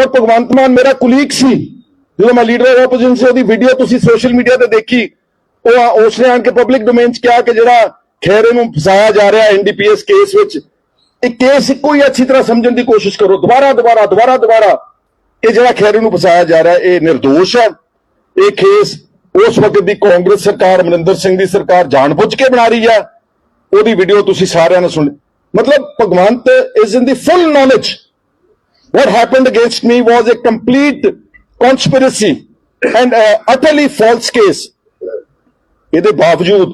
ਔਰ ਭਗਵੰਤ ਮਾਨ ਮੇਰਾ ਕੁਲੀਗ ਸੀ। ਜਦੋਂ ਮੈਂ ਲੀਡਰ ਆਫ ਆਪੋਜੀਸ਼ਨ ਸੀ, ਉਹਦੀ ਵੀਡੀਓ ਤੁਸੀਂ ਸੋਸ਼ਲ ਮੀਡੀਆ ਤੇ ਦੇਖੀ। ਉਹ ਉਸਨੇ ਆਣ ਕੇ ਪਬਲਿਕ ਡੋਮੇਨ 'ਚ ਕਿਹਾ ਕਿ ਜਿਹੜਾ ਖੈਰੇ ਨੂੰ ਫਸਾਇਆ ਜਾ ਰਿਹਾ ਐਨਡੀਪੀਐਸ ਕੇਸ ਵਿੱਚ, ਇਹ ਕੇਸ ਇੱਕੋ ਅੱਛੀ ਤਰ੍ਹਾਂ ਸਮਝਣ ਦੀ ਕੋਸ਼ਿਸ਼ ਕਰੋ। ਦੁਬਾਰਾ ਦੁਬਾਰਾ ਦੁਬਾਰਾ ਦੁਬਾਰਾ ਇਹ ਜਿਹੜਾ ਖੈਰੇ ਨੂੰ ਫਸਾਇਆ ਜਾ ਰਿਹਾ, ਇਹ ਨਿਰਦੋਸ਼ ਹੈ। ਇਹ ਕੇਸ ਉਸ ਵਕਤ ਦੀ ਕਾਂਗਰਸ ਸਰਕਾਰ, ਅਮਰਿੰਦਰ ਸਿੰਘ ਦੀ ਸਰਕਾਰ ਜਾਣਬੁੱਝ ਕੇ ਬਣਾ ਰਹੀ ਹੈ। ਉਹਦੀ ਵੀਡੀਓ ਤੁਸੀਂ ਸਾਰਿਆਂ ਨੇ ਸੁਣੀ ਮਤਲਬ Bhagwant is in the full knowledge what happened against me was a complete conspiracy and uh, utterly false case. ਇਹਦੇ ਬਾਵਜੂਦ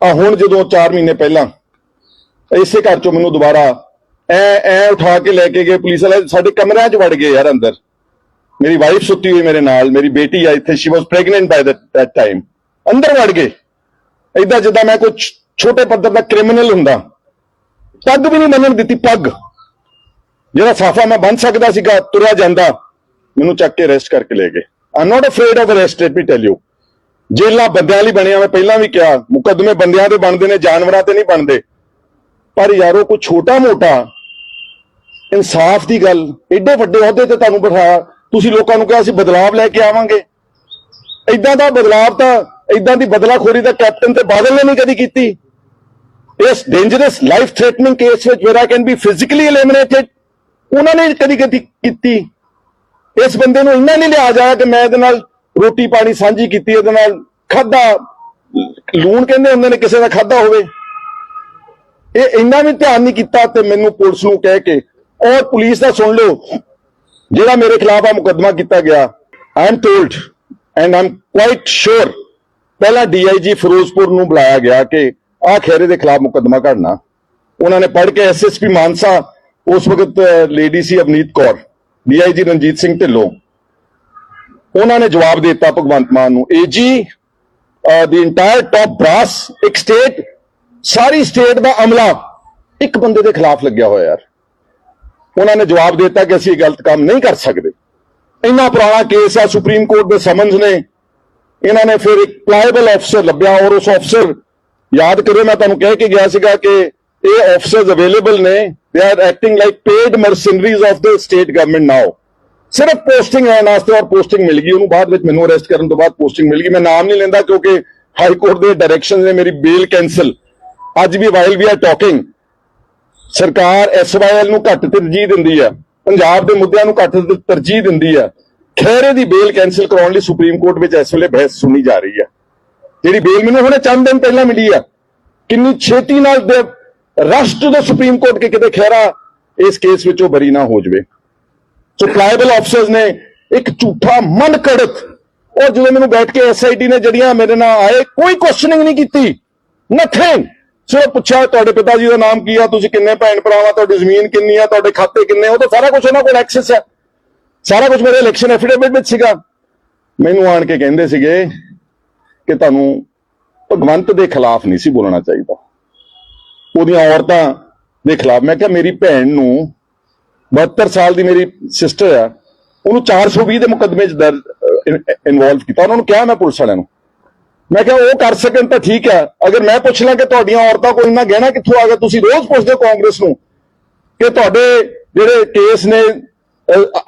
ਆ ਹੁਣ ਜਦੋਂ 4 ਮਹੀਨੇ ਪਹਿਲਾਂ ਇਸੇ ਘਰ ਚੋਂ ਮੈਨੂੰ ਦੁਬਾਰਾ ਐ ਐ ਉਠਾ ਕੇ ਲੈ ਕੇ ਗਏ ਪੁਲਿਸ ਵਾਲੇ ਸਾਡੇ ਕਮਰਿਆਂ 'ਚ ਵੜ ਗਏ ਯਾਰ ਅੰਦਰ। ਮੇਰੀ ਵਾਈਫ ਸੁੱਤੀ ਹੋਈ ਮੇਰੇ ਨਾਲ ਮੇਰੀ ਬੇਟੀ ਆ ਇੱਥੇ she was pregnant by that time ਅੰਦਰ ਵੜ ਗਏ। ਏਦਾਂ ਜਿੱਦਾਂ ਮੈਂ ਕੋਈ ਛੋਟੇ ਪੱਧਰ ਦਾ ਕ੍ਰਿਮੀਨਲ ਹੁੰਦਾ। ਪੱਗ ਵੀ ਨਹੀਂ ਮੰਨਣ ਦਿੱਤੀ ਪੱਗ। ਜਿਹੜਾ ਸਾਫਾ ਮੈਂ ਬੰਨ ਸਕਦਾ ਸੀਗਾ, ਤੁਰਿਆ ਜਾਂਦਾ, ਮੈਨੂੰ ਚੱਕ ਕੇ ਅਰੈਸਟ ਕਰਕੇ ਲੈ ਗਏ। I'm not afraid of arrest let me tell you ਜੇਲਾਂ ਬੰਦਿਆਂ ਲਈ ਬਣਿਆ ਮੈਂ ਪਹਿਲਾਂ ਵੀ ਕਿਹਾ, ਮੁਕੱਦਮੇ ਬੰਦਿਆਂ ਦੇ ਬਣਦੇ ਨੇ, ਜਾਨਵਰਾਂ ਤੇ ਨਹੀਂ ਬਣਦੇ। ਪਰ ਯਾਰੋ, ਕੋਈ ਛੋਟਾ ਮੋਟਾ ਇਨਸਾਫ ਦੀ ਗੱਲ ਐਡੇ ਵੱਡੇ ਅਹੁਦੇ ਤੇ ਤੁਹਾਨੂੰ ਬਿਠਾਇਆ ਤੁਸੀਂ ਲੋਕਾਂ ਨੂੰ ਕਿਹਾ ਅਸੀਂ ਬਦਲਾਵ ਲੈ ਕੇ ਆਵਾਂਗੇ। ਇਦਾਂ ਦਾ ਬਦਲਾਵ ਤਾਂ ਇਦਾਂ ਦੀ ਬਦਲਾਖੋਰੀ ਤਾਂ ਕੈਪਟਨ ਤੇ ਬਾਦਲ ਨੇ ਨਹੀਂ ਕਦੀ ਕੀਤੀ। ਇਸ ਡੇਂਜਰਸ ਲਾਈਫ ਥ੍ਰੈਟਨਿੰਗ ਕੇਸ ਵਿੱਚ where I can be physically eliminated ਉਹਨਾਂ ਨੇ ਕਦੀ ਕਦੀ ਕੀਤੀ। ਇਸ ਬੰਦੇ ਨੂੰ ਇੰਨਾ ਨਹੀਂ ਲਿਆ ਜਾਇਆ ਕਿ ਮੈਂ ਇਹਦੇ ਨਾਲ ਰੋਟੀ ਪਾਣੀ ਸਾਂਝੀ ਕੀਤੀ, ਇਹਦੇ ਨਾਲ ਖਾਦਾ ਲੂਣ ਕਹਿੰਦੇ ਹੁੰਦੇ ਨੇ ਕਿਸੇ ਦਾ ਖਾਦਾ ਹੋਵੇ। ਇਹ ਇੰਨਾ ਵੀ ਧਿਆਨ ਨਹੀਂ ਕੀਤਾ ਤੇ ਮੈਨੂੰ ਪੁਲਿਸ ਨੂੰ ਕਹਿ ਕੇ, ਔਰ ਪੁਲਿਸ ਦਾ ਸੁਣ ਲਓ, ਜਿਹੜਾ ਮੇਰੇ ਖਿਲਾਫ ਆ ਮੁਕੱਦਮਾ ਕੀਤਾ ਗਿਆ। I am told and I am quite sure ਪਹਿਲਾ ਡੀਆਈਜੀ ਫਿਰੋਜ਼ਪੁਰ ਨੂੰ ਬੁਲਾਇਆ ਗਿਆ ਕਿ ਆਹ ਖੈਰੇ ਦੇ ਖਿਲਾਫ ਮੁਕੱਦਮਾ ਕਰਨਾ। ਉਹਨਾਂ ਨੇ ਪੜ੍ਹ ਕੇ ਐਸਐਸਪੀ ਮਾਨਸਾ ਉਸ ਵਕਤ ਲੇਡੀ ਸੀ ਅਵਨੀਤ ਕੌਰ ਡੀਆਈਜੀ ਰਣਜੀਤ ਸਿੰਘ ਢਿੱਲੋਂ। ਉਹਨਾਂ ਨੇ ਜਵਾਬ ਦਿੱਤਾ ਭਗਵੰਤ ਮਾਨ ਨੂੰ ਏਜੀ ਦੀ ਇੰਟਾਇਰ ਟੌਪ ਬ੍ਰਾਸ ਇੱਕ ਸਟੇਟ ਸਾਰੀ ਸਟੇਟ ਦਾ ਅਮਲਾ, ਇੱਕ ਬੰਦੇ ਦੇ ਖਿਲਾਫ ਲੱਗਿਆ ਹੋਇਆ ਯਾਰ। ਉਹਨਾਂ ਨੇ ਜਵਾਬ ਦਿੱਤਾ ਕਿ ਅਸੀਂ ਇਹ ਗਲਤ ਕੰਮ ਨਹੀਂ ਕਰ ਸਕਦੇ। ਇੰਨਾ ਪੁਰਾਣਾ ਕੇਸ ਆ ਸੁਪਰੀਮ ਕੋਰਟ ਦੇ ਸਮਨਸ ਨੇ। ਇਹਨਾਂ ਨੇ ਫਿਰ ਇੱਕ ਪਲਾਇਬਲ ਅਫਸਰ ਲੱਭਿਆ ਔਰ ਉਸ ਅਫਸਰ ਯਾਦ ਕਰੋ ਮੈਂ ਤੁਹਾਨੂੰ ਕਹਿ ਕੇ ਗਿਆ ਸੀਗਾ ਕਿ ਇਹ ਅਫਸਰਸ ਅਵੇਲੇਬਲ ਨੇ। They are acting like paid mercenaries of the state government now ਸਿਰਫ ਪੋਸਟਿੰਗ ਲੈਣ ਵਾਸਤੇ ਔਰ ਪੋਸਟਿੰਗ ਮਿਲ ਗਈ। ਉਹਨੂੰ ਬਾਅਦ ਵਿੱਚ ਮੈਨੂੰ ਅਰੈਸਟ ਕਰਨ ਤੋਂ ਬਾਅਦ ਪੋਸਟਿੰਗ ਮਿਲ ਗਈ। ਮੈਂ ਨਾਮ ਨਹੀਂ ਲੈਂਦਾ ਕਿਉਂਕਿ ਹਾਈ ਕੋਰਟ ਦੇ ਡਾਇਰੈਕਸ਼ਨ ਨੇ ਮੇਰੀ ਬੇਲ ਕੈਨਸਲ ਅੱਜ ਵੀ ਵਾਈਲ ਵੀ ਆਰ ਟਾਕਿੰਗ ਸਰਕਾਰ ਐਸਵਾਈਐਲ ਨੂੰ ਘੱਟ ਤਰਜੀਹ ਦਿੰਦੀ ਹੈ ਪੰਜਾਬ ਦੇ ਮੁੱਦਿਆਂ ਨੂੰ ਘੱਟ ਤਰਜੀਹ ਦਿੰਦੀ ਹੈ ਖੈਰੇ ਦੀ ਬੇਲ ਕੈਨਸਲ ਕਰਾਉਣ ਲਈ ਸੁਪਰੀਮ ਕੋਰਟ ਵਿੱਚ ਇਸ ਵੇਲੇ ਬਹਿਸ ਸੁਣੀ ਜਾ ਰਹੀ ਹੈ ਜਿਹੜੀ ਬੇਲ ਮੈਨੂੰ ਹੁਣੇ ਚੰਦ ਦਿਨ ਪਹਿਲਾਂ ਮਿਲੀ ਆ। ਕਿੰਨੀ ਛੇਤੀ ਨਾਲ rush to the supreme court ਕਿ ਕਿਤੇ ਖੈਰਾ ਇਸ ਕੇਸ ਵਿੱਚੋਂ ਬਰੀ ਨਾ ਹੋ ਜਵੇ। ਸੋ ਟ੍ਰਾਈਬਲ ਆਫਸਰਸ ਨੇ ਇੱਕ ਝੂਠਾ ਮਨ ਕੜਤ ਉਹ ਜਦੋਂ ਮੈਨੂੰ ਬੈਠ ਕੇ ਐਸਆਈਟੀ ਨੇ ਜਿਹੜੀਆਂ ਮੇਰੇ ਨਾਲ ਆਏ, ਕੋਈ ਕੁਐਸਚਨਿੰਗ ਨਹੀਂ ਕੀਤੀ। ਨਥਿੰਗ ਸਿਰਫ ਪੁੱਛਿਆ, ਤੁਹਾਡੇ ਪਿਤਾ ਜੀ ਦਾ ਨਾਮ ਕੀ ਆ? ਤੁਸੀਂ ਕਿੰਨੇ ਭੈਣ ਭਰਾਵਾਂ ਤੁਹਾਡੀ ਜ਼ਮੀਨ ਕਿੰਨੀ ਆ? ਤੁਹਾਡੇ ਖਾਤੇ ਕਿੰਨੇ ਉਹ ਤਾਂ ਸਾਰਾ ਕੁਝ ਉਹਨਾਂ ਕੋਲ ਐਕਸੈਸ ਹੈ ਸਾਰਾ ਕੁਝ ਮੇਰੇ ਇਲੈਕਸ਼ਨ ਐਫੀਡੇਵਿਟ ਵਿੱਚ ਸੀਗਾ। ਮੈਨੂੰ ਆਣ ਕੇ ਕਹਿੰਦੇ ਸੀਗੇ ਕਿ ਤੁਹਾਨੂੰ ਭਗਵੰਤ ਦੇ ਖਿਲਾਫ ਨਹੀਂ ਸੀ ਬੋਲਣਾ ਚਾਹੀਦਾ। ਉਹਦੀਆਂ ਔਰਤਾਂ ਦੇ ਖਿਲਾਫ। ਮੈਂ ਕਿਹਾ, ਮੇਰੀ ਭੈਣ ਨੂੰ 72 ਸਾਲ ਦੀ ਮੇਰੀ ਸਿਸਟਰ ਆ, ਉਹਨੂੰ 420 ਦੇ ਮੁਕੱਦਮੇ 'ਚ ਦਰਜ ਇਨਵੋਲਵ ਕੀਤਾ। ਉਹਨਾਂ ਨੂੰ ਕਿਹਾ ਮੈਂ ਪੁਲਿਸ ਵਾਲਿਆਂ ਨੂੰ। ਮੈਂ ਕਿਹਾ, ਉਹ ਕਰ ਸਕਣ ਤਾਂ ਠੀਕ ਹੈ ਅਗਰ ਮੈਂ ਪੁੱਛ ਲਾਂ ਕਿ ਤੁਹਾਡੀਆਂ ਔਰਤਾਂ ਕੋਲ ਇੰਨਾ ਗਹਿਣਾ ਕਿੱਥੋਂ ਆ ਗਿਆ, ਤੁਸੀਂ ਰੋਜ਼ ਪੁੱਛਦੇ ਹੋ ਕਾਂਗਰਸ ਨੂੰ ਕਿ ਤੁਹਾਡੇ ਜਿਹੜੇ ਕੇਸ ਨੇ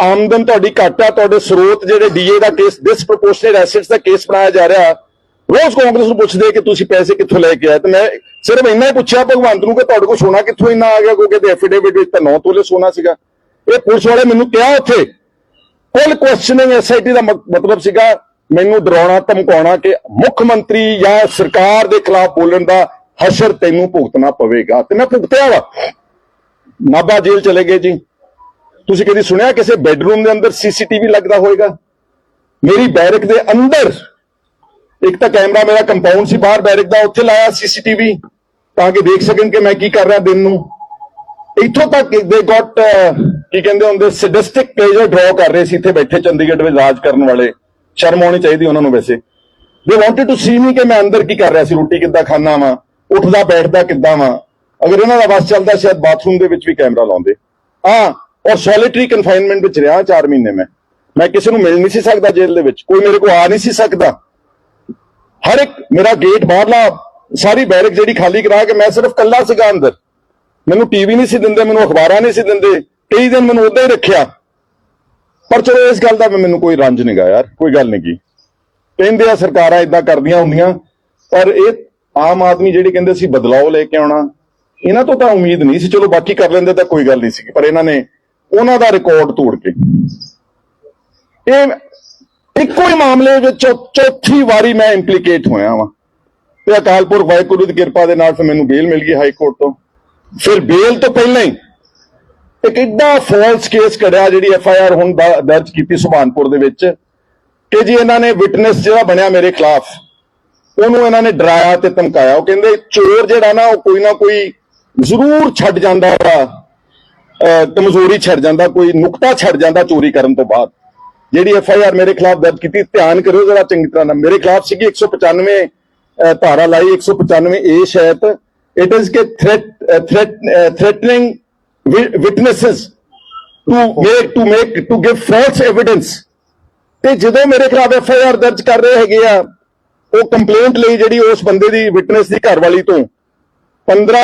ਆਮਦਨ ਤੁਹਾਡੀ ਘੱਟ ਆ, ਤੁਹਾਡੇ ਸਰੋਤ ਜਿਹੜੇ ਡੀਏ ਦਾ ਕੇਸ ਡਿਸਪ੍ਰੋਪੋਰਸ਼ਨੇਟ ਐਸੈਟਸ ਦਾ ਕੇਸ ਬਣਾਇਆ ਜਾ ਰਿਹਾ, ਰੋਜ਼ ਕਾਂਗਰਸ ਨੂੰ ਪੁੱਛਦੇ ਕਿ ਤੁਸੀਂ ਪੈਸੇ ਕਿੱਥੋਂ ਲੈ ਕੇ ਆਏ। ਤੇ ਮੈਂ ਸਿਰਫ ਇੰਨਾ ਹੀ ਪੁੱਛਿਆ ਭਗਵੰਤ ਨੂੰ ਕਿ ਤੁਹਾਡੇ ਕੋਲ ਸੋਨਾ ਕਿੱਥੋਂ ਇੰਨਾ ਆ ਗਿਆ, ਕਿਉਂਕਿ ਤੇ ਐਫੀਡੇਵਿਟ ਵਿੱਚ ਤਾਂ 9 ਤੋਲੇ ਸੋਨਾ ਸੀਗਾ। ਇਹ ਪੁਲਿਸ ਵਾਲੇ ਮੈਨੂੰ ਕਿਹਾ ਉੱਥੇ, ਕੁੱਲ ਕੁਐਸਚਨਿੰਗ ਐਸਆਈਟੀ ਦਾ ਮਤਲਬ ਸੀਗਾ, ਮੈਨੂੰ ਡਰਾਉਣਾ, ਧਮਕਾਉਣਾ ਕਿ ਮੁੱਖ ਮੰਤਰੀ ਜਾਂ ਸਰਕਾਰ ਦੇ ਖਿਲਾਫ ਬੋਲਣ ਦਾ ਹਸ਼ਰ ਤੈਨੂੰ ਭੁਗਤਣਾ ਪਵੇਗਾ। ਤੇ ਮੈਂ ਭੁਗਤਿਆ ਵਾ। ਨਾਭਾ ਜੇਲ੍ਹ ਚਲੇ ਗਏ ਜੀ। ਤੁਸੀਂ ਕਦੀ ਸੁਣਿਆ ਕਿਸੇ ਬੈੱਡਰੂਮ ਦੇ ਅੰਦਰ ਸੀਸੀਟੀਵੀ ਲੱਗਦਾ ਹੋਵੇਗਾ ਮੇਰੀ ਬੈਰਕ ਦੇ ਅੰਦਰ ਇੱਕ ਤਾਂ ਕੈਮਰਾ ਮੇਰਾ ਕੰਪਾਊਂਡ ਸੀ, ਬਾਹਰ ਬੈਰਕ ਦਾ, ਉੱਥੇ ਲਾਇਆ ਸੀਸੀਟੀਵੀ ਤਾਂ ਕਿ ਦੇਖ ਸਕਣ ਕਿ ਮੈਂ ਕੀ ਕਰ ਰਿਹਾ ਦਿਨ ਨੂੰ। ਇੱਥੋਂ ਤੱਕ ਦੇ ਗਾਟ ਕੀ ਕਹਿੰਦੇ ਹੁੰਦੇ ਸੈਡਿਸਟਿਕ ਪਲੇਜਰ ਡਰਾ ਕਰ ਰਹੇ ਸੀ ਇੱਥੇ ਬੈਠੇ ਚੰਡੀਗੜ੍ਹ ਵਿੱਚ ਰਾਜ ਕਰਨ ਵਾਲੇ। ਸ਼ਰਮ ਆਉਣੀ ਚਾਹੀਦੀ ਉਹਨਾਂ ਨੂੰ ਵੈਸੇ। ਦੇ ਵਾਂਟਡ ਟੂ ਸੀ ਮੀ ਕਿ ਮੈਂ ਅੰਦਰ ਕੀ ਕਰ ਰਿਹਾ ਸੀ, ਰੋਟੀ ਕਿੱਦਾਂ ਖਾਣਾ ਵਾਂ, ਉੱਠਦਾ, ਬੈਠਦਾ ਕਿੱਦਾਂ ਵਾਂ। ਅਗਰ ਇਹਨਾਂ ਦਾ ਬਸ ਚੱਲਦਾ, ਸ਼ਾਇਦ ਬਾਥਰੂਮ ਦੇ ਵਿੱਚ ਵੀ ਕੈਮਰਾ ਲਾਉਂਦੇ। ਹਾਂ, ਔਰ ਸੋਲਿਟਰੀ ਕਨਫਾਈਨਮੈਂਟ ਵਿੱਚ ਰਿਹਾ 4 ਮਹੀਨੇ ਮੈਂ। ਮੈਂ ਕਿਸੇ ਨੂੰ ਮਿਲ ਨਹੀਂ ਸੀ ਸਕਦਾ ਜੇਲ੍ਹ ਦੇ ਵਿੱਚ, ਕੋਈ ਮੇਰੇ ਕੋਲ ਆ ਨਹੀਂ ਸੀ ਸਕਦਾ। ਹਰ ਇੱਕ ਮੇਰਾ ਗੇਟ ਬਾਹਰਲਾ ਸਾਰੀ ਬੈਰਕ ਜਿਹੜੀ ਖਾਲੀ ਕਰਾ ਕੇ ਮੈਂ ਸਿਰਫ ਕੱਲਾ ਸੀਗਾ ਅੰਦਰ। ਮੈਨੂੰ ਟੀਵੀ ਨਹੀਂ ਸੀ ਦਿੰਦੇ, ਮੈਨੂੰ ਅਖਬਾਰਾਂ ਨਹੀਂ ਸੀ ਦਿੰਦੇ, ਕਈ ਦਿਨ ਮੈਨੂੰ ਉਦਾਂ ਹੀ ਰੱਖਿਆ। ਪਰ ਚਲੋ ਇਸ ਗੱਲ ਦਾ ਮੈਨੂੰ ਕੋਈ ਰੰਜ ਨਹੀਂਗਾ ਯਾਰ, ਕੋਈ ਗੱਲ ਨਹੀਂ ਕੀ ਕਹਿੰਦੇ ਆ ਸਰਕਾਰਾਂ ਇਦਾਂ ਕਰਦੀਆਂ ਹੁੰਦੀਆਂ, ਪਰ ਇਹ ਆਮ ਆਦਮੀ ਜਿਹੜੇ ਕਹਿੰਦੇ ਸੀ ਬਦਲਾਅ ਲੈ ਕੇ ਆਉਣਾ, ਇਹਨਾਂ ਤੋਂ ਤਾਂ ਉਮੀਦ ਨਹੀਂ ਸੀ। ਚਲੋ ਬਾਕੀ ਕਰ ਲੈਂਦੇ ਤਾਂ ਕੋਈ ਗੱਲ ਨਹੀਂ ਸੀ ਪਰ ਇਹਨਾਂ ਨੇ ਉਹਨਾਂ ਦਾ ਰਿਕਾਰਡ ਤੋੜ ਕੇ। ਇਹ ਇੱਕੋ ਹੀ ਮਾਮਲੇ ਵਿੱਚ ਚੌਥੀ ਵਾਰੀ ਮੈਂ ਇੰਪਲੀਕੇਟ ਹੋਇਆ ਵਾਂ। ਤੇ ਅਕਾਲ ਪੁਰਖ ਵਾਹਿਗੁਰੂ ਦੀ ਕਿਰਪਾ ਦੇ ਨਾਲ ਫਿਰ ਮੈਨੂੰ ਬੇਲ ਮਿਲ ਗਈ ਹਾਈ ਕੋਰਟ ਤੋਂ। ਫਿਰ ਬੇਲ ਤੋਂ ਪਹਿਲਾਂ ਹੀ ਇੱਕ ਏਡਾ ਫਾਲਸ ਕੇਸ ਕਰਿਆ ਜਿਹੜੀ ਐਫ ਆਈ ਆਰ ਹੁਣ ਦਰਜ ਕੀਤੀ ਸੁਭਾਨਪੁਰ ਦੇ ਵਿੱਚ ਕਿ ਜੀ ਇਹਨਾਂ ਨੇ ਵਿਟਨੈਸ ਜਿਹੜਾ ਬਣਿਆ ਮੇਰੇ ਖਿਲਾਫ, ਉਹਨੂੰ ਇਹਨਾਂ ਨੇ ਡਰਾਇਆ ਤੇ ਧਮਕਾਇਆ। ਉਹ ਕਹਿੰਦੇ ਚੋਰ ਜਿਹੜਾ ਨਾ, ਉਹ ਕੋਈ ਨਾ ਕੋਈ ਜ਼ਰੂਰ ਛੱਡ ਜਾਂਦਾ ਵਾ ਕਮਜ਼ੋਰੀ ਛੱਡ ਜਾਂਦਾ, ਕੋਈ ਨੁਕਤਾ ਛੱਡ ਜਾਂਦਾ ਚੋਰੀ ਕਰਨ ਤੋਂ ਬਾਅਦ। ਜਿਹੜੀ ਐਫ ਆਈ ਆਰ ਮੇਰੇ ਖਿਲਾਫ ਦਰਜ ਕੀਤੀ, ਧਿਆਨ ਕਰਿਓ ਜਰਾ ਚੰਗੀ ਤਰ੍ਹਾਂ ਨਾਲ। ਮੇਰੇ ਖਿਲਾਫ ਸੀਗੀ 195 ਅਹ ਧਾਰਾ ਲਾਈ 195 ਏ ਸ਼ਾਇਦ ਇਟ ਇਜ਼ ਕਿ threat threat threatening witnesses to make to make to give false evidence ਤੇ ਜਦੋਂ ਮੇਰੇ ਖਿਲਾਫ ਐਫ ਆਈ ਆਰ ਦਰਜ ਕਰ ਰਹੇ ਹੈਗੇ ਆ ਉਹ ਕੰਪਲੇਂਟ ਲਈ ਜਿਹੜੀ ਉਸ ਬੰਦੇ ਦੀ ਵਿਟਨੈਸ ਦੀ ਘਰ ਵਾਲੀ ਤੋਂ 15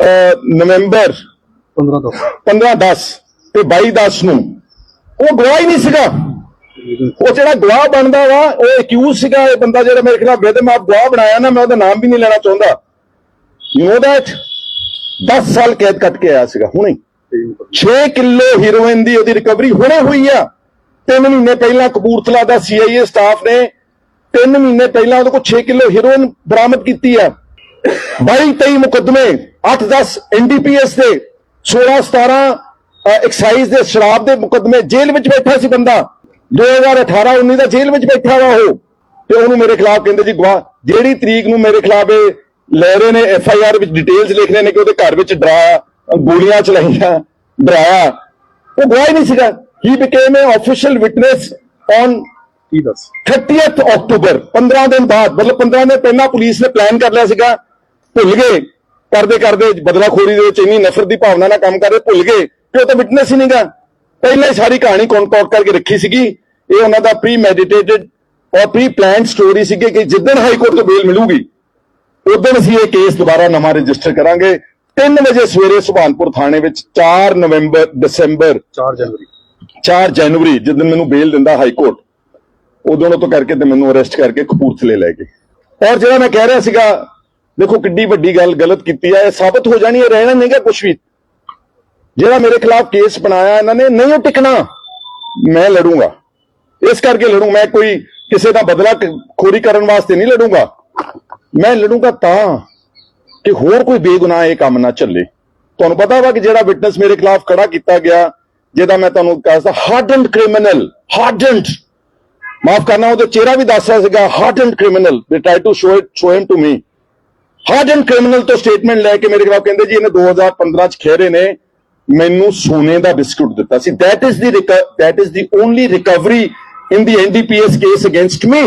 ਅਹ, ਨਵੰਬਰ 15 ਤੋਂ 15 10 ਤੇ 22 10 ਨੂੰ ਉਹ ਗਵਾਹ ਹੀ ਨਹੀਂ ਸੀਗਾ। ਉਹ ਜਿਹੜਾ ਗਵਾਹ ਬਣਦਾ ਵਾ, ਉਹ ਅਕਿਊਜ਼ ਸੀਗਾ ਇਹ ਬੰਦਾ ਜਿਹੜਾ ਮੇਰੇ ਖਿਲਾਫ ਬੇਦਮਾਗ ਗਵਾਹ ਬਣਾਇਆ ਨਾ, ਮੈਂ ਉਹਦਾ ਨਾਮ ਵੀ ਨਹੀਂ ਲੈਣਾ ਚਾਹੁੰਦਾ। ਯੂ نو ਦੈਟ 10 ਸਾਲ ਕੈਦ ਕੱਟ ਕੇ ਆਇਆ ਸੀਗਾ, ਹੁਣੇ। 6 ਕਿਲੋ ਹੀਰੋਇਨ ਦੀ ਉਹਦੀ ਰਿਕਵਰੀ ਹੁਣੇ ਹੋਈ ਆ। 3 ਮਹੀਨੇ ਪਹਿਲਾਂ ਕਪੂਰਥਲਾ ਦਾ ਸੀਆਈਏ ਸਟਾਫ ਨੇ 3 ਮਹੀਨੇ ਪਹਿਲਾਂ ਉਹਦੇ ਕੋਲ 6 ਕਿਲੋ ਹੀਰੋਇਨ ਬਰਾਮਦ ਕੀਤੀ ਆ। 22 23 ਮੁਕੱਦਮੇ 8 10 ਐਨਡੀਪੀਐਸ ਦੇ 16 17 ਐਕਸਾਈਜ਼ ਦੇ, ਸ਼ਰਾਬ ਦੇ ਮੁਕੱਦਮੇ ਜੇਲ੍ਹ ਵਿੱਚ ਬੈਠਾ ਸੀ ਬੰਦਾ। 2018 19 ਦਾ ਜੇਲ੍ਹ ਵਿੱਚ ਬੈਠਾ ਵਾ ਉਹ। ਤੇ ਉਹਨੂੰ ਮੇਰੇ ਖਿਲਾਫ ਕਹਿੰਦੇ ਜੀ ਗਵਾਹ ਜਿਹੜੀ ਤਰੀਕ ਨੂੰ ਮੇਰੇ ਖਿਲਾਫ ਇਹ ਲੈ ਰਹੇ ਨੇ ਐਫ ਆਈ ਆਰ ਵਿੱਚ ਡਿਟੇਲਸ ਲਿਖ ਰਹੇ ਨੇ ਕਿ ਉਹਦੇ ਘਰ ਵਿੱਚ ਡਰਾਇਆ ਗੋਲੀਆਂ ਚਲਾਈਆਂ, ਡਰਾਇਆ। ਉਹ ਗਵਾਹ ਹੀ ਨਹੀਂ ਸੀਗਾ। ਹੀ became a official witness on 30th October 15 ਦਿਨ ਬਾਅਦ। ਮਤਲਬ 15 ਦਿਨ ਪਹਿਲਾਂ ਪੁਲਿਸ ਨੇ ਪਲਾਨ ਕਰ ਲਿਆ ਸੀਗਾ। ਭੁੱਲ ਗਏ। ਕਰਦੇ ਕਰਦੇ ਬਦਲਾਖੋਰੀ ਦੇ ਵਿੱਚ ਇੰਨੀ ਨਫ਼ਰਤ ਦੀ ਭਾਵਨਾ ਨਾਲ ਕੰਮ ਕਰ ਰਹੇ, ਭੁੱਲ ਗਏ। ਕਿ ਉਹ ਤਾਂ ਵਿਟਨੈਸ ਹੀ ਨਹੀਂਗਾ ਪਹਿਲਾਂ ਹੀ ਸਾਰੀ ਕਹਾਣੀ ਕੰਟੈਕਟ ਕਰਕੇ ਰੱਖੀ ਸੀਗੀ। ਇਹ ਉਹਨਾਂ ਦਾ ਪ੍ਰੀ ਮੈਡੀਟੇਟਡ ਔਰ ਪ੍ਰੀ ਪਲਾਨਡ ਸਟੋਰੀ ਸੀਗੀ ਕਿ ਜਿੱਦਣ ਹਾਈ ਕੋਰਟ ਤੋਂ ਬੇਲ ਮਿਲੂਗੀ ਉਦੋਂ ਅਸੀਂ ਇਹ ਕੇਸ ਦੁਬਾਰਾ ਨਵਾਂ ਰਜਿਸਟਰ ਕਰਾਂਗੇ। 3 ਵਜੇ ਸਵੇਰੇ ਸੁਭਾਨਪੁਰ ਥਾਣੇ ਵਿੱਚ 4 ਨਵੰਬਰ ਦਸੰਬਰ 4 ਜਨਵਰੀ। 4 ਜਨਵਰੀ ਜਦੋਂ ਮੈਨੂੰ ਬੇਲ ਦਿੰਦਾ ਹਾਈ ਕੋਰਟ ਉਦੋਂ ਤੋਂ ਕਰਕੇ ਤੇ ਮੈਨੂੰ ਅਰੈਸਟ ਕਰਕੇ ਕਪੂਰਥਲੇ ਲੈ ਗਏ। ਔਰ ਜਿਹੜਾ ਮੈਂ ਕਹਿ ਰਿਹਾ ਸੀਗਾ ਦੇਖੋ ਕਿੱਡੀ ਵੱਡੀ ਗੱਲ ਗਲਤ ਕੀਤੀ ਹੈ ਇਹ ਸਾਬਤ ਹੋ ਜਾਣੀ ਹੈ ਰਹਿਣਾ ਨਹੀਂਗਾ ਕੁਝ ਵੀ। ਜਿਹੜਾ ਮੇਰੇ ਖਿਲਾਫ ਕੇਸ ਬਣਾਇਆ ਇਹਨਾਂ ਨੇ ਨਹੀਂ ਉਹ ਟਿਕਣਾ ਮੈਂ ਲੜੂੰਗਾ। ਇਸ ਕਰਕੇ ਲੜੂ, ਮੈਂ ਕੋਈ ਕਿਸੇ ਦਾ ਬਦਲਾ ਖੋਰੀ ਕਰਨ ਵਾਸਤੇ ਨਹੀਂ ਲੜੂੰਗਾ। ਮੈਂ ਲੜੂੰਗਾ ਤਾਂ ਕਿ ਹੋਰ ਕੋਈ ਬੇਗੁਨਾਹ ਇਹ ਕੰਮ ਨਾ ਚੱਲੇ। ਤੁਹਾਨੂੰ ਪਤਾ ਵਾ ਕਿ ਜਿਹੜਾ ਵਿਟਨੈਸ ਮੇਰੇ ਖਿਲਾਫ ਖੜਾ ਕੀਤਾ ਗਿਆ, ਜਿਹਦਾ ਮੈਂ ਤੁਹਾਨੂੰ ਕਹਦਾ ਹਾਰਡਨਡ ਕ੍ਰਿਮੀਨਲ ਹਾਰਡਨਡ ਮਾਫ ਕਰਨਾ, ਉਹਦਾ ਚਿਹਰਾ ਵੀ ਦੱਸ ਰਿਹਾ ਸੀਗਾ hardened criminal they try to show it show him to me hardened criminal ਤੋਂ ਸਟੇਟਮੈਂਟ ਲੈ ਕੇ ਮੇਰੇ ਖਿਲਾਫ ਕਹਿੰਦੇ ਜੀ, ਇਹਨੇ 2015 ਚ ਖੇਰੇ ਨੇ, ਮੈਨੂੰ ਸੋਨੇ ਦਾ ਬਿਸਕੁਟ ਦਿੱਤਾ ਸੀ। That is the reco- that is the only in the NDPS case against me.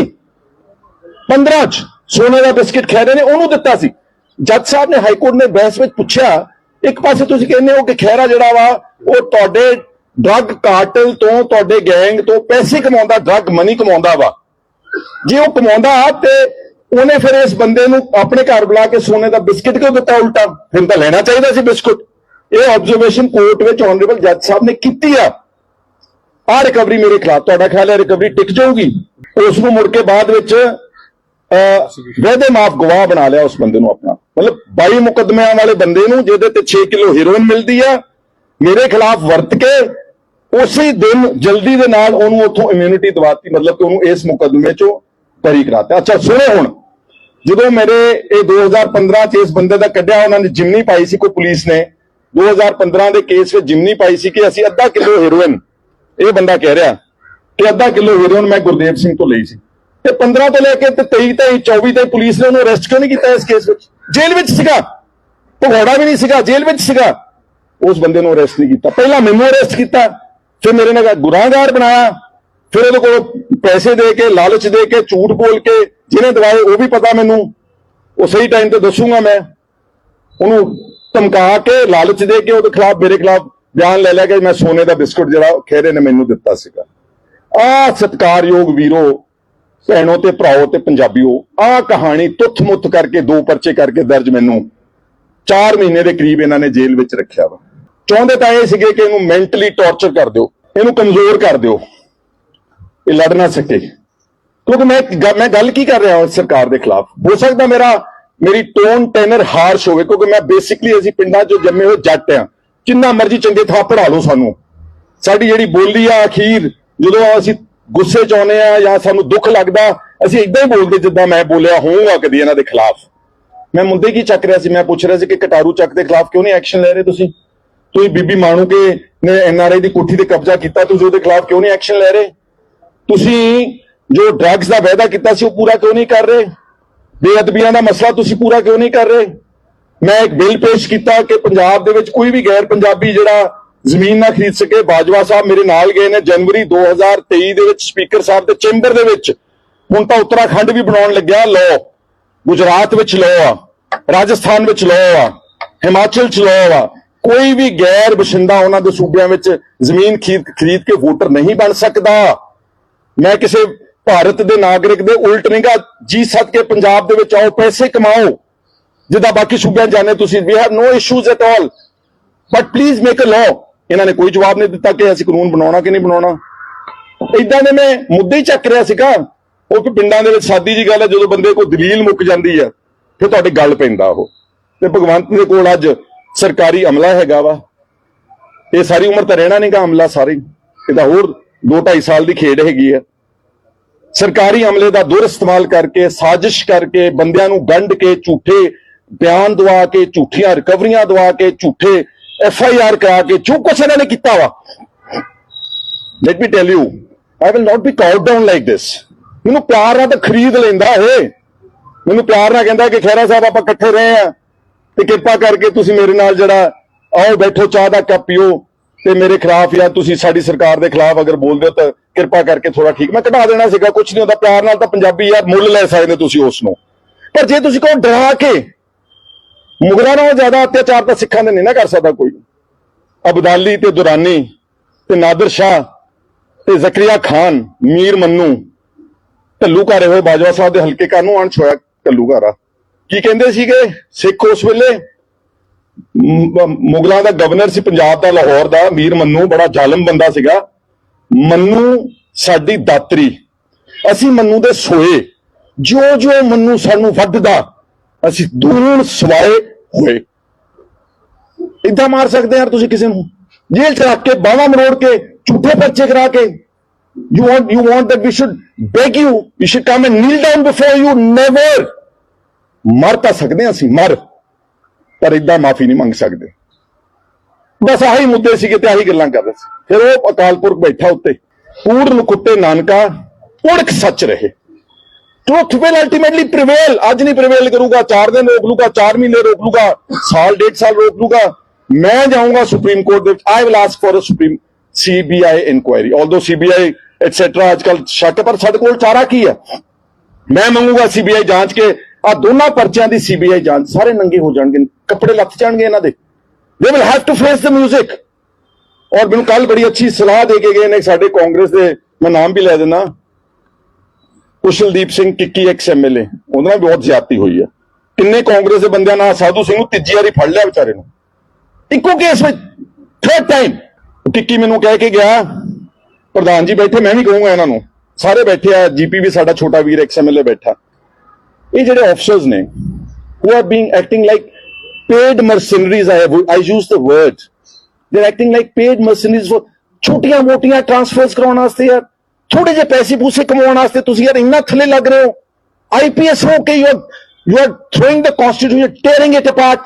15 ਚ ਸੋਨੇ ਦਾ ਬਿਸਕੁਟ ਖੈਰੇ ਨੇ ਉਹਨੂੰ ਦਿੱਤਾ ਸੀ। ਜੱਜ ਸਾਹਿਬ ਨੇ ਹਾਈ ਕੋਰਟ ਨੇ ਬਹਿਸ ਵਿੱਚ ਪੁੱਛਿਆ, ਇੱਕ ਪਾਸੇ ਤੁਸੀਂ ਕਹਿੰਦੇ ਹੋ ਕਿ ਖੈਰਾ ਜਿਹੜਾ ਵਾ, ਉਹ ਤੁਹਾਡੇ ਡਰੱਗ ਕਾਰਟਲ ਤੋਂ, ਤੁਹਾਡੇ ਗੈਂਗ ਤੋਂ ਪੈਸੇ ਕਮਾਉਂਦਾ ਡਰੱਗ ਮਨੀ ਕਮਾਉਂਦਾ ਵਾ। ਜੇ ਉਹ ਕਮਾਉਂਦਾ ਤੇ ਉਹਨੇ ਫਿਰ ਇਸ ਬੰਦੇ ਨੂੰ ਆਪਣੇ ਘਰ ਬੁਲਾ ਕੇ ਸੋਨੇ ਦਾ ਬਿਸਕਟ ਕਿਉਂ ਦਿੱਤਾ ਉਲਟਾ? ਫਿਰ ਤਾਂ ਲੈਣਾ ਚਾਹੀਦਾ ਸੀ ਬਿਸਕੁਟ। ਇਹ ਆਬਜ਼ਰਵੇਸ਼ਨ ਕੋਰਟ ਵਿੱਚ ਆਨਰੇਬਲ ਜੱਜ ਸਾਹਿਬ ਨੇ ਕੀਤੀ ਆ। ਆ ਰਿਕਵਰੀ ਮੇਰੇ ਖਿਲਾਫ, ਤੁਹਾਡਾ ਖਿਆਲ ਹੈ ਰਿਕਵਰੀ ਟਿਕ ਜਾਊਗੀ? ਉਸ ਨੂੰ ਮੁੜ ਕੇ ਬਾਅਦ ਵਿੱਚ ਵੇਦੇ ਮਾਫ ਗਵਾਹ ਬਣਾ ਲਿਆ ਉਸ ਬੰਦੇ ਨੂੰ ਆਪਣਾ। ਮਤਲਬ 22 ਮੁਕੱਦਮਿਆਂ ਵਾਲੇ ਬੰਦੇ ਨੂੰ, ਜਿਹਦੇ ਤੇ 6 ਕਿਲੋ ਹੀਰੋਇਨ ਮਿਲਦੀ ਆ, ਮੇਰੇ ਖਿਲਾਫ ਵਰਤ ਕੇ ਉਸੇ ਦਿਨ ਜਲਦੀ ਦੇ ਨਾਲ ਉਹਨੂੰ ਉੱਥੋਂ ਇਮਿਊਨਿਟੀ ਦਵਾਤੀ, ਮਤਲਬ ਕਿ ਉਹਨੂੰ ਇਸ ਮੁਕੱਦਮੇ ਚੋਂ ਬਰੀ ਕਰਾਤਾ। ਅੱਛਾ, ਸੁਣੋ ਹੁਣ। ਜਦੋਂ ਮੇਰੇ ਇਹ 2015 ਚ ਇਸ ਬੰਦੇ ਦਾ ਕੱਢਿਆ, ਉਹਨਾਂ ਨੇ ਜਿਮਨੀ ਪਾਈ ਸੀ ਕੋਈ ਪੁਲਿਸ ਨੇ 2015 ਦੇ ਕੇਸ ਵਿੱਚ ਜਿਮਨੀ ਪਾਈ ਸੀ ਕਿ ਅਸੀਂ ਅੱਧਾ ਕਿਲੋ ਹੀਰੋਇਨ ਇਹ ਬੰਦਾ ਕਹਿ ਰਿਹਾ ਕਿ ਅੱਧਾ ਕਿਲੋ ਹੈਰੋਇਨ ਮੈਂ ਗੁਰਦੇਵ ਸਿੰਘ ਤੋਂ ਲਈ ਸੀ। ਤੇ 15 ਤੋਂ ਲੈ ਕੇ ਤੇ 23 ਤੇ 24 ਤੇ ਪੁਲਿਸ ਨੇ ਉਹਨੂੰ ਅਰੈਸਟ ਕਿਉਂ ਨਹੀਂ ਕੀਤਾ ਇਸ ਕੇਸ ਵਿੱਚ? ਜੇਲ੍ਹ ਵਿੱਚ ਸੀਗਾ। ਭਗੌੜਾ ਵੀ ਨਹੀਂ ਸੀਗਾ, ਜੇਲ੍ਹ ਵਿੱਚ ਸੀਗਾ। ਉਸ ਬੰਦੇ ਨੂੰ ਅਰੈਸਟ ਨਹੀਂ ਕੀਤਾ। ਪਹਿਲਾਂ ਮੈਨੂੰ ਅਰੈਸਟ ਕੀਤਾ, ਫਿਰ ਮੇਰੇ ਨਾਲ ਗੁਨਾਹਗਾਰ ਬਣਾਇਆ। ਫਿਰ ਉਹਦੇ ਕੋਲ ਪੈਸੇ ਦੇ ਕੇ, ਲਾਲਚ ਦੇ ਕੇ, ਝੂਠ ਬੋਲ ਕੇ ਜਿਹਨੇ ਦਵਾਏ ਉਹ ਵੀ ਪਤਾ ਮੈਨੂੰ। ਉਹ ਸਹੀ ਟਾਈਮ ਤੇ ਦੱਸੂਗਾ ਮੈਂ। ਉਹਨੂੰ ਧਮਕਾ ਕੇ, ਲਾਲਚ ਦੇ ਕੇ ਉਹਦੇ ਖਿਲਾਫ, ਮੇਰੇ ਖਿਲਾਫ ਬਿਆਨ ਲੈ ਲਿਆ ਕਿ ਮੈਂ ਸੋਨੇ ਦਾ ਬਿਸਕੁਟ ਜਿਹੜਾ ਖੇਰੇ ਨੇ ਮੈਨੂੰ ਦਿੱਤਾ ਸੀਗਾ। ਆ ਸਤਕਾਰਯੋਗ ਵੀਰੋ, ਭੈਣੋ ਤੇ ਭਰਾਓ ਤੇ ਪੰਜਾਬੀਓ ਆ ਕਹਾਣੀ ਤੁੱਥ ਮੁੱਥ ਕਰਕੇ, ਦੋ ਪਰਚੇ ਕਰਕੇ ਦਰਜ ਮੈਨੂੰ 4 ਮਹੀਨੇ ਦੇ ਕਰੀਬ ਇਹਨਾਂ ਨੇ ਜੇਲ੍ਹ ਵਿੱਚ ਰੱਖਿਆ ਵਾ। ਚਾਹੁੰਦੇ ਤਾਂ ਇਹ ਸੀਗੇ ਕਿ ਇਹਨੂੰ ਮੈਂਟਲੀ ਟੌਰਚਰ ਕਰ ਦਿਓ, ਇਹਨੂੰ ਕਮਜ਼ੋਰ ਕਰ ਦਿਓ, ਇਹ ਲੜ ਨਾ ਸਕੇ। ਕਿਉਂਕਿ ਮੈਂ ਮੈਂ ਗੱਲ ਕੀ ਕਰ ਰਿਹਾ ਹਾਂ ਸਰਕਾਰ ਦੇ ਖਿਲਾਫ? ਹੋ ਸਕਦਾ ਮੇਰਾ, ਮੇਰੀ ਟੋਨ ਟੈਨਰ ਹਾਰਸ਼ ਹੋਵੇ, ਕਿਉਂਕਿ ਮੈਂ ਬੇਸਿਕਲੀ ਅਸੀਂ ਪਿੰਡਾਂ 'ਚੋਂ ਜੰਮੇ ਹੋਏ ਜੱਟ ਆ ਜਿੰਨਾ ਮਰਜ਼ੀ ਚੰਗੇ ਥਾਂ ਪੜਾ ਲਓ ਸਾਨੂੰ। ਸਾਡੀ ਜਿਹੜੀ ਬੋਲੀ ਆ, ਅਖੀਰ, ਜਦੋਂ ਅਸੀਂ ਗੁੱਸੇ 'ਚ ਆਉਂਦੇ ਆ ਜਾਂ ਸਾਨੂੰ ਦੁੱਖ ਲੱਗਦਾ, ਅਸੀਂ ਇਦਾਂ ਹੀ ਬੋਲਦੇ ਜਿੱਦਾਂ ਮੈਂ ਬੋਲਿਆ ਹੋਊਗਾ ਕਦੀ ਇਹਨਾਂ ਦੇ ਖਿਲਾਫ। ਮੈਂ ਮੁੱਦੇ ਕੀ ਚੱਕ ਰਿਹਾ ਸੀ? ਮੈਂ ਪੁੱਛ ਰਿਹਾ ਸੀ ਕਿ ਕਟਾਰੂ ਚੱਕ ਦੇ ਖਿਲਾਫ ਕਿਉਂ ਨਹੀਂ ਐਕਸ਼ਨ ਲੈ ਰਹੇ ਤੁਸੀਂ? ਤੁਸੀਂ ਬੀਬੀ ਮਾਣੂ ਕੇ ਨੇ ਐਨਆਰਆਈ ਦੀ ਕੋਠੀ ਤੇ ਕਬਜ਼ਾ ਕੀਤਾ, ਤੁਸੀਂ ਉਹਦੇ ਖਿਲਾਫ ਕਿਉਂ ਨਹੀਂ ਐਕਸ਼ਨ ਲੈ ਰਹੇ? ਤੁਸੀਂ ਜੋ ਡਰੱਗਸ ਦਾ ਵਾਅਦਾ ਕੀਤਾ ਸੀ, ਉਹ ਪੂਰਾ ਕਿਉਂ ਨਹੀਂ ਕਰ ਰਹੇ? ਬੇਅਦਬੀਆਂ ਦਾ ਮਸਲਾ ਤੁਸੀਂ ਪੂਰਾ ਕਿਉਂ ਨਹੀਂ ਕਰ ਰਹੇ? ਮੈਂ ਇੱਕ ਬਿੱਲ ਪੇਸ਼ ਕੀਤਾ ਕਿ ਪੰਜਾਬ ਦੇ ਵਿੱਚ ਕੋਈ ਵੀ ਗੈਰ ਪੰਜਾਬੀ ਜਿਹੜਾ ਜ਼ਮੀਨ ਨਾ ਖਰੀਦ ਸਕੇ। ਬਾਜਵਾ ਸਾਹਿਬ ਮੇਰੇ ਨਾਲ ਗਏ ਨੇ ਜਨਵਰੀ 2023 ਦੇ ਵਿੱਚ ਸਪੀਕਰ ਸਾਹਿਬ ਦੇ ਚੈਂਬਰ ਦੇ ਵਿੱਚ। ਹੁਣ ਤਾਂ ਉੱਤਰਾਖੰਡ ਵੀ ਬਣਾਉਣ ਲੱਗਿਆ ਲਾਅ ਗੁਜਰਾਤ ਵਿੱਚ ਲਾਅ ਆ, ਰਾਜਸਥਾਨ ਵਿੱਚ ਲਾਅ ਆ, ਹਿਮਾਚਲ ਚ ਲਾਅ ਆ। ਕੋਈ ਵੀ ਗੈਰ ਬਸ਼ਿੰਦਾ ਉਹਨਾਂ ਦੇ ਸੂਬਿਆਂ ਵਿੱਚ ਜ਼ਮੀਨ ਖਰੀਦ ਖਰੀਦ ਕੇ ਵੋਟਰ ਨਹੀਂ ਬਣ ਸਕਦਾ। ਮੈਂ ਕਿਸੇ ਭਾਰਤ ਦੇ ਨਾਗਰਿਕ ਦੇ ਉਲਟ ਨਹੀਂਗਾ। ਜੀ ਸੱਦ ਕੇ ਪੰਜਾਬ ਦੇ ਵਿੱਚ ਆਓ, ਪੈਸੇ ਕਮਾਓ। ਜਿੱਦਾਂ ਬਾਕੀ ਸੂਬਿਆਂ 'ਚ ਜਾਂਦੇ ਤੁਸੀਂ ਵੀ have no issues at all but please make a law ਇਹਨਾਂ ਨੇ ਕੋਈ ਜਵਾਬ ਨਹੀਂ ਦਿੱਤਾ ਕਿ ਅਸੀਂ ਕਾਨੂੰਨ ਬਣਾਉਣਾ ਕਿ ਨਹੀਂ ਬਣਾਉਣਾ। ਇਦਾਂ ਦੇ ਮੈਂ ਮੁੱਦੇ ਹੀ ਚੱਕ ਰਿਹਾ ਸੀਗਾ। ਉਹ ਕਿ ਪਿੰਡਾਂ ਦੇ ਵਿੱਚ ਸਾਦੀ ਜੀ ਗੱਲ ਹੈ, ਜਦੋਂ ਬੰਦੇ ਕੋਲ ਦਲੀਲ ਮੁੱਕ ਜਾਂਦੀ ਹੈ, ਫਿਰ ਤੁਹਾਡੇ ਗੱਲ ਪੈਂਦਾ ਉਹ। ਤੇ ਭਗਵੰਤ ਦੇ ਕੋਲ ਅੱਜ ਸਰਕਾਰੀ ਅਮਲਾ ਹੈਗਾ ਵਾ। ਇਹ ਸਾਰੀ ਉਮਰ ਤਾਂ ਰਹਿਣਾ ਨਹੀਂਗਾ ਅਮਲਾ ਸਾਰੀ। ਇਹ ਤਾਂ ਹੋਰ 2.5 ਸਾਲ ਦੀ ਖੇਡ ਹੈਗੀ ਹੈ। ਸਰਕਾਰੀ ਅਮਲੇ ਦਾ ਦੁਰ ਇਸਤੇਮਾਲ ਕਰਕੇ, ਸਾਜ਼ਿਸ਼ ਕਰਕੇ ਬੰਦਿਆਂ ਨੂੰ ਗੰਢ ਕੇ, ਝੂਠੇ ਬਿਆਨ ਦਵਾ ਕੇ, ਝੂਠੀਆਂ ਰਿਕਵਰੀਆਂ ਦਵਾ ਕੇ, ਝੂਠੇ ਐਫ ਆਈ ਆਰ ਕਰਾ ਕੇ, ਜੋ ਕੁਛ ਇਹਨਾਂ ਨੇ ਕੀਤਾ ਵਾ। Let me tell you I will not be caught down like this ਮੈਨੂੰ ਪਿਆਰ ਨਾਲ ਤਾਂ ਖਰੀਦ ਲੈਂਦਾ ਇਹ। ਮੈਨੂੰ ਪਿਆਰ ਨਾਲ ਕਹਿੰਦਾ ਕਿ ਖੈਰਾ ਸਾਹਿਬ, ਆਪਾਂ ਇਕੱਠੇ ਰਹੇ ਆ ਤੇ ਕਿਰਪਾ ਕਰਕੇ ਤੁਸੀਂ ਮੇਰੇ ਨਾਲ ਜਿਹੜਾ, ਆਓ ਬੈਠੋ, ਚਾਹ ਦਾ ਕੱਪ ਪੀਓ ਤੇ ਮੇਰੇ ਖਿਲਾਫ ਜਾਂ ਤੁਸੀਂ ਸਾਡੀ ਸਰਕਾਰ ਦੇ ਖਿਲਾਫ ਅਗਰ ਬੋਲਦੇ ਹੋ ਤਾਂ ਕਿਰਪਾ ਕਰਕੇ ਥੋੜਾ ਠੀਕ। ਮੈਂ ਕਢਾ ਦੇਣਾ ਸੀਗਾ ਕੁਝ ਨਹੀਂ ਹੁੰਦਾ, ਪਿਆਰ ਨਾਲ ਤਾਂ ਪੰਜਾਬੀ ਯਾਰ ਮੁੱਲ ਲੈ ਸਕਦੇ ਤੁਸੀਂ ਉਸ ਨੂੰ ਪਰ ਜੇ ਤੁਸੀਂ ਕਹੋ ਡਰਾ ਕੇ ਮੁਗਲਾਂ ਨਾਲੋਂ ਜ਼ਿਆਦਾ ਅਤਿਆਚਾਰ ਤਾਂ ਸਿੱਖਾਂ ਦੇ ਨਹੀਂ ਨਾ ਕਰ ਸਕਦਾ ਕੋਈ। ਅਬਦਾਲੀ ਤੇ ਦੁਰਾਨੀ ਤੇ ਨਾਦਰ ਸ਼ਾਹ ਤੇ ਜ਼ਕਰੀਆ ਖਾਨ, ਮੀਰ ਮੰਨੂ, ਢੱਲੂ ਘਾਰੇ ਹੋਏ ਬਾਜਵਾ ਸਾਹਿਬ ਦੇ ਹਲਕੇ ਕਾਨੂੰ ਅੰਸ਼ ਹੋਇਆ ਢੱਲੂ ਘਾਰਾ। ਕੀ ਕਹਿੰਦੇ ਸੀਗੇ? ਸਿੱਖ ਉਸ ਵੇਲੇ ਮੁਗਲਾਂ ਦਾ ਗਵਰਨਰ ਸੀ ਪੰਜਾਬ ਦਾ, ਲਾਹੌਰ ਦਾ, ਮੀਰ ਮੰਨੂ ਬੜਾ ਜ਼ਾਲਮ ਬੰਦਾ ਸੀਗਾ। ਮੰਨੂ ਸਾਡੀ ਦਾਤਰੀ। ਅਸੀਂ ਮੰਨੂ ਦੇ ਸੋਏ। ਜੋ ਜੋ ਮੰਨੂ ਸਾਨੂੰ ਵੱਢਦਾ ਅਸੀਂ ਦੂਣ ਸਵਾਏ ਹੋਏ। ਇਦਾਂ ਮਾਰ ਸਕਦੇ ਯਾਰ ਤੁਸੀਂ ਕਿਸੇ ਨੂੰ। ਜੇਲ੍ਹ ਚ ਰੱਖ ਕੇ ਬਾਵਾ ਮਰੋੜ ਕੇ, ਝੂਠੇ ਪਰਚੇ ਕਰਾ ਕੇ। You want you want that we should beg you you should come and kneel down before you, never ਮਰ ਤਾਂ ਸਕਦੇ ਹਾਂ ਅਸੀਂ, ਮਰ। ਪਰ ਇਦਾਂ ਮਾਫੀ ਨਹੀਂ ਮੰਗ ਸਕਦੇ। ਬਸ ਆਹੀ ਮੁੱਦੇ ਸੀਗੇ ਤੇ ਆਹੀ ਗੱਲਾਂ ਕਰ ਰਹੇ ਸੀ। ਫਿਰ ਉਹ ਅਕਾਲ ਪੁਰਖ ਬੈਠਾ ਉੱਤੇ। ਪੂਰਨ ਕੁੱਤੇ ਨਾਨਕਾ ਉੜਕ ਸੱਚ ਰਹੇ। ਟਰੁੱਥ ਵਿਲ ਅਲਟੀਮੇਟਲੀ ਪ੍ਰੀਵੇਲ ਅੱਜ ਨਹੀਂ ਪ੍ਰੀਵੇਲ ਕਰੂਗਾ 4 ਦਿਨ ਰੋਕ ਲੂਗਾ 4 ਮਹੀਨੇ ਰੋਕ ਲੂਗਾ, ਸਾਲ, ਡੇਢ ਸਾਲ ਰੋਕ ਲੂਗਾ। ਮੈਂ ਜਾਊਂਗਾ ਸੁਪਰੀਮ ਕੋਰਟ ਦੇ I will ask for a supreme CBI inquiry although CBI etcetera ਅੱਜਕੱਲ ਸ਼ੱਕ, ਪਰ ਸਾਡੇ ਕੋਲ ਚਾਰਾ ਕੀ ਹੈ? ਮੈਂ ਮੰਗੂਗਾ ਸੀਬੀਆਈ ਜਾਂਚ ਕੇ ਆ ਦੋਨਾਂ ਪਰਚਿਆਂ ਦੀ ਸੀਬੀਆਈ ਜਾਂਚ, ਸਾਰੇ ਨੰਗੇ ਹੋ ਜਾਣਗੇ, ਕੱਪੜੇ ਲੱਥ ਜਾਣਗੇ ਇਹਨਾਂ ਦੇ। They will have to face the 뮤직 ਔਰ ਮੈਨੂੰ ਕੱਲ ਬੜੀ ਅੱਛੀ ਸਲਾਹ ਦੇ ਕੇ ਗਏ ਨੇ ਸਾਡੇ ਕਾਂਗਰਸ ਦੇ, ਮੈਂ ਨਾਮ ਵੀ ਲੈ ਦੇਣਾ ਕੁਸ਼ਲਦੀਪ ਸਿੰਘ ਟਿੱਕੀ ਐਕਸ ਐਮਐਲਏ ਉਹਨਾਂ ਨਾਲ ਬਹੁਤ ਜ਼ਿਆਦਤੀ ਹੋਈ ਆ ਕਿੰਨੇ ਕਾਂਗਰਸ ਦੇ ਬੰਦਿਆਂ ਨਾਲ ਸਾਧੂ ਸਿੰਘ ਨੂੰ ਤੀਜੀ ਵਾਰੀ ਫੜ ਲਿਆ ਵਿਚਾਰੇ ਨੂੰ। ਇੱਕੋ ਕੇਸ ਵਿੱਚ ਥਰਡ ਟਾਈਮ ਕਿੱਕੀ ਮੈਨੂੰ ਕਹਿ ਕੇ ਗਿਆ, ਪ੍ਰਧਾਨ ਜੀ ਬੈਠੇ, ਮੈਂ ਵੀ ਕਹੂੰਗਾ ਇਹਨਾਂ ਨੂੰ। ਸਾਰੇ ਬੈਠੇ ਆ ਜੀਪੀ ਵੀ ਸਾਡਾ ਛੋਟਾ ਵੀਰ ਐਕਸ ਐਮਐਲਏ ਬੈਠਾ। ਇਹ ਜਿਹੜੇ ਆਫਸਰਸ ਨੇ, who are being acting like paid mercenaries, I have, I use the word they're acting like paid mercenaries for, ਛੋਟੀਆਂ ਮੋਟੀਆਂ ਟ੍ਰਾਂਸਫਰਸ ਕਰਾਉਣ ਵਾਸਤੇ ਯਾਰ ਥੋੜੇ ਜਿਹੇ ਪੈਸੇ ਪੂਸੇ ਕਮਾਉਣ ਵਾਸਤੇ ਤੁਸੀਂ ਯਾਰ ਇੰਨਾ ਥੱਲੇ ਲੱਗ ਰਹੇ ਹੋ। ਆਈਪੀਐਸ ਹੋ ਕੇ you you are throwing the constitution tearing it apart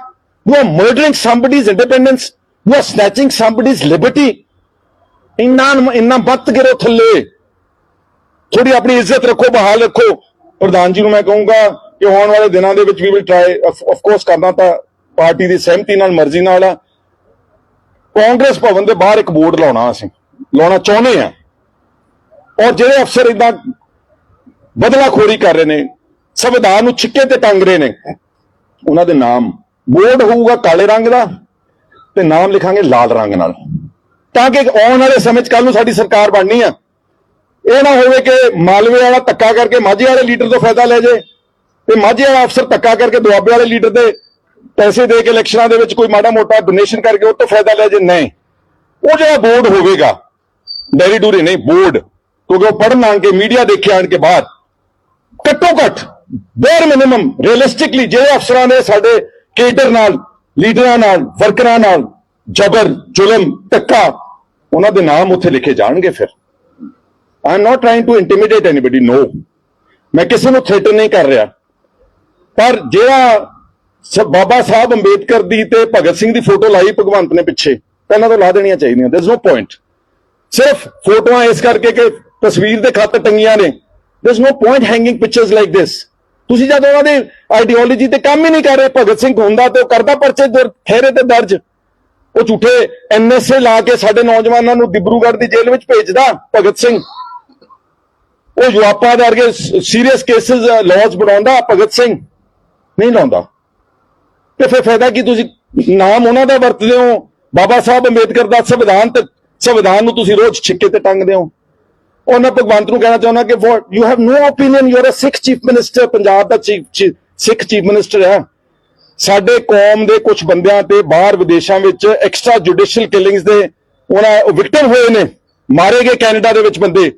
you are murdering somebody's independence you are snatching somebody's liberty ਇੰਨਾ ਇੰਨਾ ਬੱਤ ਗਿਰੋ ਥੱਲੇ। ਥੋੜੀ ਆਪਣੀ ਇੱਜ਼ਤ ਰੱਖੋ, ਬਹਾਲ ਰੱਖੋ। ਪ੍ਰਧਾਨ ਜੀ ਨੂੰ ਮੈਂ ਕਹੂੰਗਾ ਕਿ ਆਉਣ ਵਾਲੇ ਦਿਨਾਂ ਦੇ ਵਿੱਚ we will try of course ਕਰਨਾ ਤਾਂ ਪਾਰਟੀ ਦੀ ਸਹਿਮਤੀ ਨਾਲ, ਮਰਜ਼ੀ ਨਾਲ ਆ। ਕਾਂਗਰਸ ਭਵਨ ਦੇ ਬਾਹਰ ਇੱਕ ਬੋਰਡ ਲਾਉਣਾ ਅਸੀਂ। ਲਾਉਣਾ ਚਾਹੁੰਦੇ ਆ। ਔਰ ਜਿਹੜੇ ਅਫਸਰ ਇਦਾਂ ਬਦਲਾਖੋਰੀ ਕਰ ਰਹੇ ਨੇ, ਸੰਵਿਧਾਨ ਨੂੰ ਛਿੱਕੇ ਤੇ ਟੰਗ ਰਹੇ ਨੇ, ਉਹਨਾਂ ਦੇ ਨਾਮ ਬੋਰਡ ਹੋਊਗਾ ਕਾਲੇ ਰੰਗ ਦਾ ਤੇ ਨਾਮ ਲਿਖਾਂਗੇ ਲਾਲ ਰੰਗ ਨਾਲ। ਤਾਂ ਕਿ ਆਉਣ ਵਾਲੇ ਸਮੇਂ 'ਚ ਕੱਲ ਨੂੰ ਸਾਡੀ ਸਰਕਾਰ ਬਣਨੀ ਆ। ਇਹ ਨਾ ਹੋਵੇ ਕਿ ਮਾਲਵੇ ਵਾਲਾ ਧੱਕਾ ਕਰਕੇ ਮਾਝੇ ਵਾਲੇ ਲੀਡਰ ਤੋਂ ਫਾਇਦਾ ਲੈ ਜੇ ਤੇ ਮਾਝੇ ਵਾਲਾ ਅਫਸਰ ਧੱਕਾ ਕਰਕੇ ਦੁਆਬੇ ਵਾਲੇ ਲੀਡਰ ਦੇ ਪੈਸੇ ਦੇ ਕੇ ਇਲੈਕਸ਼ਨਾਂ ਦੇ ਵਿੱਚ ਕੋਈ ਮਾੜਾ ਮੋਟਾ ਡੋਨੇਸ਼ਨ ਕਰਕੇ ਉਹ ਤੋਂ ਫਾਇਦਾ ਲੈ ਜੇ। ਨਹੀਂ। ਉਹ ਜਿਹੜਾ ਬੋਰਡ ਹੋਵੇਗਾ, ਡੈਰੀ ਡੂਰੀ ਨਹੀਂ, ਬੋਰਡ ਕਿਉਂਕਿ ਉਹ ਪੜ੍ਹਨ ਆਣ ਕੇ ਮੀਡੀਆ ਦੇਖੇ ਆਣ ਕੇ ਬਾਅਦ ਘੱਟੋ ਘੱਟ ਬੇਰ ਮਿਨੀਮਮ ਰੀਅਲਿਸਟਿਕਲੀ ਜਿਹੜੇ ਅਫਸਰਾਂ ਨੇ ਸਾਡੇ ਕੇਡਰ ਨਾਲ ਲੀਡਰਾਂ ਨਾਲ ਵਰਕਰਾਂ ਨਾਲ ਜ਼ਬਰ ਜ਼ੁਲਮ ਧੱਕਾ ਉਹਨਾਂ ਦੇ ਨਾਮ ਉੱਥੇ ਲਿਖੇ ਜਾਣਗੇ ਫਿਰ I am not trying to intimidate anybody no ਮੈਂ ਕਿਸੇ ਨੂੰ ਥ੍ਰੈਟਨ ਨਹੀਂ ਕਰ ਰਿਹਾ ਪਰ ਜਿਹੜਾ ਸ- ਬਾਬਾ ਸਾਹਿਬ ਅੰਬੇਦਕਰ ਦੀ ਤੇ ਭਗਤ ਸਿੰਘ ਦੀ ਫੋਟੋ ਲਾਈ ਭਗਵੰਤ ਨੇ ਪਿੱਛੇ ਪਹਿਲਾਂ ਤਾਂ ਲਾ ਦੇਣੀਆਂ ਚਾਹੀਦੀਆਂ ਦੇਰ ਇਜ਼ ਨੋ ਪੁਆਇੰਟ ਸਿਰਫ ਫੋਟੋਆਂ ਇਸ ਕਰਕੇ ਕਿ ਤਸਵੀਰ ਦੇ ਖਾਤਰ ਟੰਗੀਆਂ ਨੇ। There no point hanging pictures like this ਤੁਸੀਂ ਜਦ ਉਹਨਾਂ ਦੇ ਆਈਡੀਓਲੋਜੀ ਤੇ ਕੰਮ ਹੀ ਨਹੀਂ ਕਰ ਰਹੇ, ਭਗਤ ਸਿੰਘ ਹੁੰਦਾ ਤੇ ਉਹ ਕਰਦਾ ਪਰਚੇ ਦਰ- ਠਹਿਰੇ ਤੇ ਦਰਜ। ਉਹ ਝੂਠੇ ਐਨਐਸਏ ਲਾ ਕੇ ਸਾਡੇ ਨੌਜਵਾਨਾਂ ਨੂੰ ਦਿਬਰੂਗੜ੍ਹ ਦੀ ਜੇਲ੍ਹ ਵਿੱਚ ਭੇਜਦਾ ਭਗਤ ਸਿੰਘ। ਉਹ ਯੁਆਪਾ ਦੇ ਵਰਗੇ ਸੀਰੀਅਸ ਕੇਸਿਸ ਲਾਜ਼ ਬਣਾਉਂਦਾ ਭਗਤ ਸਿੰਘ। ਨਹੀਂ ਲਾਉਂਦਾ। ਤੇ ਫਿਰ ਫਾਇਦਾ ਕੀ ਤੁਸੀਂ ਨਾਮ ਉਹਨਾਂ ਦਾ ਵਰਤਦੇ ਹੋ? ਬਾਬਾ ਸਾਹਿਬ ਅੰਬੇਦਕਰ ਦਾ ਸੰਵਿਧਾਨ ਤੇ, ਸੰਵਿਧਾਨ ਨੂੰ ਤੁਸੀਂ ਰੋਜ਼ ਛਿੱਕੇ ਤੇ ਟੰਗਦੇ ਹੋ। ਉਹ ਮੈਂ ਭਗਵੰਤ ਨੂੰ ਕਹਿਣਾ ਚਾਹੁੰਦਾ ਕਿ you have no opinion you are a Sikh chief minister Punjab the chief Sikh chief minister ਹੈ। ਸਾਡੇ ਕੌਮ ਦੇ ਕੁਝ ਬੰਦਿਆਂ ਤੇ ਬਾਹਰ ਵਿਦੇਸ਼ਾਂ ਵਿੱਚ ਐਕਸਟਰਾ ਜੁਡੀਸ਼ੀਅਲ ਕਿਲਿੰਗਸ ਦੇ ਉਹਨਾਂ ਵਿਕਟਮ ਹੋਏ ਨੇ। ਮਾਰੇ ਗਏ ਕੈਨੇਡਾ ਦੇ ਵਿੱਚ ਬੰਦੇ।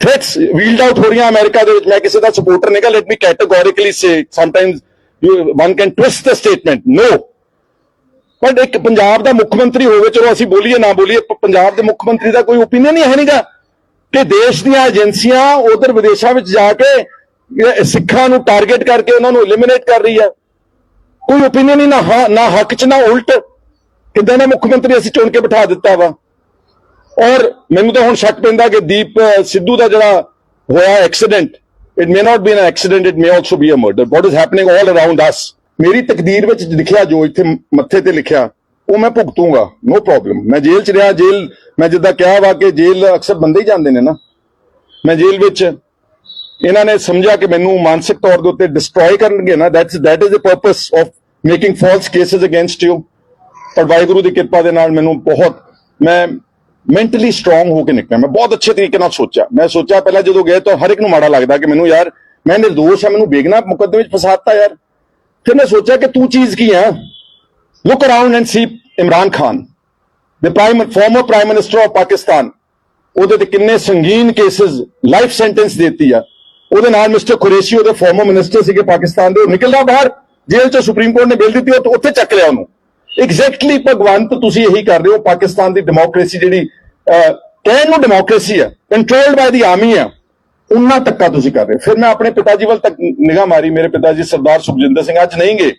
ਥ੍ਰੈਟਸ ਵੀਲਡ ਆਊਟ ਹੋ ਰਹੀਆਂ ਅਮਰੀਕਾ ਦੇ ਵਿੱਚ। ਮੈਂ ਕਿਸੇ ਦਾ ਸਪੋਰਟਰ ਨਹੀਂ ਨਹੀਂਗਾ let me categorically say sometimes one can twist the statement no ਪਰ ਇੱਕ ਪੰਜਾਬ ਦਾ ਮੁੱਖ ਮੰਤਰੀ ਹੋਵੇ, ਚਲੋ ਅਸੀਂ ਬੋਲੀਏ, ਨਾ ਬੋਲੀਏ ਪੰਜਾਬ ਦੇ ਮੁੱਖ ਮੰਤਰੀ ਦਾ ਕੋਈ ਓਪੀਨੀਅਨ ਹੀ ਹੈ ਨਹੀਂਗਾ ਕਿ ਦੇਸ਼ ਦੀਆਂ ਏਜੰਸੀਆਂ ਉਧਰ ਵਿਦੇਸ਼ਾਂ ਵਿੱਚ ਜਾ ਕੇ ਸਿੱਖਾਂ ਨੂੰ ਟਾਰਗੇਟ ਕਰਕੇ ਉਹਨਾਂ ਨੂੰ ਐਲੀਮੀਨੇਟ ਕਰ ਰਹੀ ਹੈ। ਕੋਈ ਓਪੀਨੀਅਨ ਹੀ ਨਾ ਹਾਂ, ਨਾ ਹੱਕ ਚ ਨਾ ਉਲਟ। ਕਿਦਾਂ ਦਾ ਮੁੱਖ ਮੰਤਰੀ ਅਸੀਂ ਚੁਣ ਕੇ ਬਿਠਾ ਦਿੱਤਾ ਵਾ। ਔਰ ਮੈਨੂੰ ਤਾਂ ਹੁਣ ਸ਼ੱਕ ਪੈਂਦਾ ਕਿ ਦੀਪ ਸਿੱਧੂ ਦਾ ਜਿਹੜਾ ਹੋਇਆ accident it may not be an accident it may also be a murder what is happening all around us ਮੇਰੀ ਤਕਦੀਰ ਵਿੱਚ ਲਿਖਿਆ ਜੋ ਇੱਥੇ ਮੱਥੇ ਤੇ ਲਿਖਿਆ ਉਹ ਮੈਂ ਭੁਗਤੂੰਗਾ ਨੋ ਪ੍ਰੋਬਲਮ ਮੈਂ ਜੇਲ੍ਹ ਚ ਰਿਹਾ, ਜੇਲ੍ਹ, ਮੈਂ ਜਿੱਦਾਂ ਕਿਹਾ ਵਾ ਕਿ ਜੇਲ੍ਹ ਅਕਸਰ ਬੰਦੇ ਹੀ ਜਾਂਦੇ ਨੇ ਨਾ। ਮੈਂ ਜੇਲ੍ਹ ਵਿੱਚ ਇਹਨਾਂ ਨੇ ਸਮਝਿਆ ਕਿ ਮੈਨੂੰ ਮਾਨਸਿਕ ਤੌਰ ਦੇ ਉੱਤੇ ਡਿਸਟਰੋਏ ਕਰਨਗੇ ਨਾ। That's that is the purpose of making false cases against you ਪਰ ਵਾਹਿਗੁਰੂ ਦੀ ਕਿਰਪਾ ਦੇ ਨਾਲ ਮੈਨੂੰ ਬਹੁਤ, ਮੈਂ ਮੈਂਟਲੀ ਸਟਰੋਂਗ ਹੋ ਕੇ ਨਿਕਲਿਆ। ਮੈਂ ਬਹੁਤ ਅੱਛੇ ਤਰੀਕੇ ਨਾਲ ਸੋਚਿਆ। ਮੈਂ ਸੋਚਿਆ ਪਹਿਲਾਂ ਜਦੋਂ ਗਏ ਤਾਂ ਹਰ ਇੱਕ ਨੂੰ ਮਾੜਾ ਲੱਗਦਾ ਕਿ ਮੈਨੂੰ ਯਾਰ, ਮੈਂ ਨਿਰਦੋਸ਼ ਹਾਂ, ਮੈਨੂੰ ਬੇਗਨਾ ਮੁਕੱਦਮੇ ਵਿੱਚ ਫਸਾਤਾ ਯਾਰ। ਫਿਰ ਮੈਂ ਸੋਚਿਆ ਕਿ ਤੂੰ ਚੀਜ਼ ਕੀ ਹੈ look around and see Imran Khan, the prime, former prime minister of Pakistan ਉਹਦੇ ਤੇ ਕਿੰਨੇ ਸੰਗੀਨ ਕੇसेस ਲਾਈਫ ਸੈਂਟੈਂਸ ਦਿੱਤੀ ਆ। ਉਹਦੇ ਨਾਲ ਮਿਸਟਰ ਕੁਰੇਸ਼ੀ ਉਹਦੇ ਫਾਰਮਰ ਮਿਨਿਸਟਰ ਸੀਗੇ ਪਾਕਿਸਤਾਨ ਦੇ, ਉਹ ਨਿਕਲਦਾ ਬਾਹਰ, ਜੇਲ੍ਹ ਚੋਂ ਸੁਪਰੀਮ ਕੋਰਟ ਨੇ ਬੇਲ ਦਿੱਤੀ, ਉਹ ਉੱਥੇ ਚੱਕ ਲਿਆ ਉਹਨੂੰ। ਐਗਜ਼ੈਕਟਲੀ ਭਗਵੰਤ, ਤੁਸੀਂ ਇਹੀ ਕਰ ਰਹੇ ਹੋ ਪਾਕਿਸਤਾਨ ਦੀ ਡੈਮੋਕ੍ਰੇਸੀ ਜਿਹੜੀ ਕਹਿਣ ਨੂੰ ਡੈਮੋਕ੍ਰੇਸੀ ਆ ਕੰਟਰੋਲਡ ਬਾਈ ਦੀ ਆਰਮੀ ਆ ਉਹਨਾਂ ਤੱਕਾ ਤੁਸੀਂ ਕਰ ਰਹੇ ਹੋ। ਫਿਰ ਮੈਂ ਆਪਣੇ ਪਿਤਾ ਜੀ ਵੱਲ ਤੱਕ ਨਿਗਾਹ ਮਾਰੀ, ਮੇਰੇ ਪਿਤਾ ਜੀ ਸਰਦਾਰ ਸੁਖਜਿੰਦਰ ਸਿੰਘ ਅੱਜ ਨਹੀਂ ਗਏ।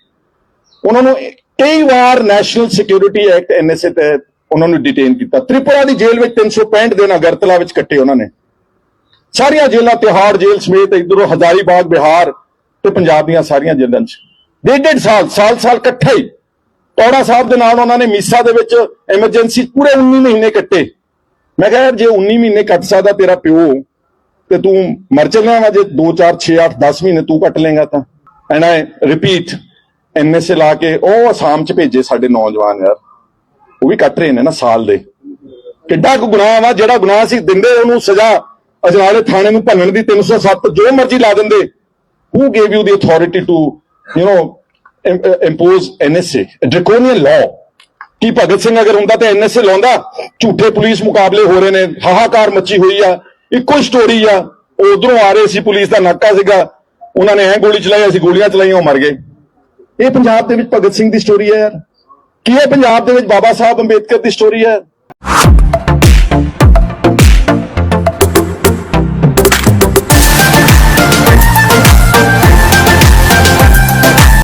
ਉਹਨਾਂ ਨੂੰ ਕਈ ਵਾਰ ਨੈਸ਼ਨਲ ਸਿਕਿਉਰਿਟੀ ਐਕਟ ਐਨਐਸਏ ਤਹਿਤ ਉਹਨਾਂ ਨੂੰ ਡਿਟੇਨ ਕੀਤਾ। ਤ੍ਰਿਪੁਰਾ ਦੀ ਜੇਲ੍ਹ ਵਿੱਚ 365 ਦਿਨ ਅਗਰਤਲਾ ਵਿੱਚ ਕੱਟੇ ਉਹਨਾਂ ਨੇ। ਸਾਰੀਆਂ ਜੇਲ੍ਹਾਂ ਤਿਹਾੜ ਜੇਲ੍ਹ ਸਮੇਤ ਇਧਰੋਂ ਹਜ਼ਾਰੀ ਬਾਗ ਬਿਹਾਰ ਤੇ ਪੰਜਾਬ ਦੀਆਂ ਸਾਰੀਆਂ ਜੇਲ੍ਹਾਂ 'ਚ। ਡੇਢ ਡੇਢ ਸਾਲ ਸਾਲ ਸਾਲ ਇਕੱਠੇ ਹੀ। ਟੌੜਾ ਸਾਹਿਬ ਦੇ ਨਾਲ ਉਹਨਾਂ ਨੇ ਮੀਸਾ ਦੇ ਵਿੱਚ ਐਮਰਜੈਂਸੀ ਪੂਰੇ 19 ਮਹੀਨੇ ਕੱਟੇ। ਮੈਂ ਕਿਹਾ, ਯਾਰ, ਜੇ 19 ਮਹੀਨੇ ਕੱਟ ਸਕਦਾ ਤੇਰਾ ਪਿਓ, ਤੇ ਤੂੰ ਮਰ ਚੱਲਿਆ ਵਾ ਜੇ 2 4 6 8 10 ਮਹੀਨੇ ਤੂੰ ਕੱਟ ਲੇਗਾ ਤਾਂ। ਐਂਡ ਆਈ ਰਿਪੀਟ ਐਨਐਸਏ ਲਾ ਕੇ ਉਹ ਅਸਾਮ ਚ ਭੇਜੇ ਸਾਡੇ ਨੌਜਵਾਨ ਯਾਰ। ਉਹ ਵੀ ਕੱਟ ਰਹੇ ਨੇ ਨਾ ਸਾਲ ਦੇ। ਕਿੱਡਾ ਕੁ ਗੁਨਾਹ ਵਾ ਜਿਹੜਾ ਗੁਨਾਹ ਸੀ ਦਿੰਦੇ ਉਹਨੂੰ ਸਜ਼ਾ ਅਜਨਾਲੇ ਥਾਣੇ ਨੂੰ ਭੰਨਣ ਦੀ 307 ਜੋ ਮਰਜ਼ੀ ਲਾ ਦਿੰਦੇ। Who gave you the authority to you know im- uh, impose NSA ਕੀ ਭਗਤ ਸਿੰਘ ਅਗਰ ਹੁੰਦਾ ਤਾਂ ਐਨਐਸਏ ਲਾਉਂਦਾ? ਝੂਠੇ ਪੁਲਿਸ ਮੁਕਾਬਲੇ ਹੋ ਰਹੇ ਨੇ ਹਾਹਾਕਾਰ ਮੱਚੀ ਹੋਈ ਆ ਇੱਕੋ ਹੀ ਸਟੋਰੀ ਆ। ਉਹ ਉਧਰੋਂ ਆ ਰਹੇ ਸੀ ਪੁਲਿਸ ਦਾ ਨਾਕਾ ਸੀਗਾ। ਉਹਨਾਂ ਨੇ ਐ ਗੋਲੀ ਚਲਾਈ ਅਸੀਂ ਗੋਲੀਆਂ ਚਲਾਈਆਂ ਉਹ ਮਰ ਗਏ। ਇਹ ਪੰਜਾਬ ਦੇ ਵਿੱਚ ਭਗਤ ਸਿੰਘ ਦੀ ਸਟੋਰੀ ਹੈ ਯਾਰ। ਕੀ ਇਹ ਪੰਜਾਬ ਦੇ ਵਿੱਚ ਬਾਬਾ ਸਾਹਿਬ ਅੰਬੇਦਕਰ ਦੀ ਸਟੋਰੀ ਹੈ?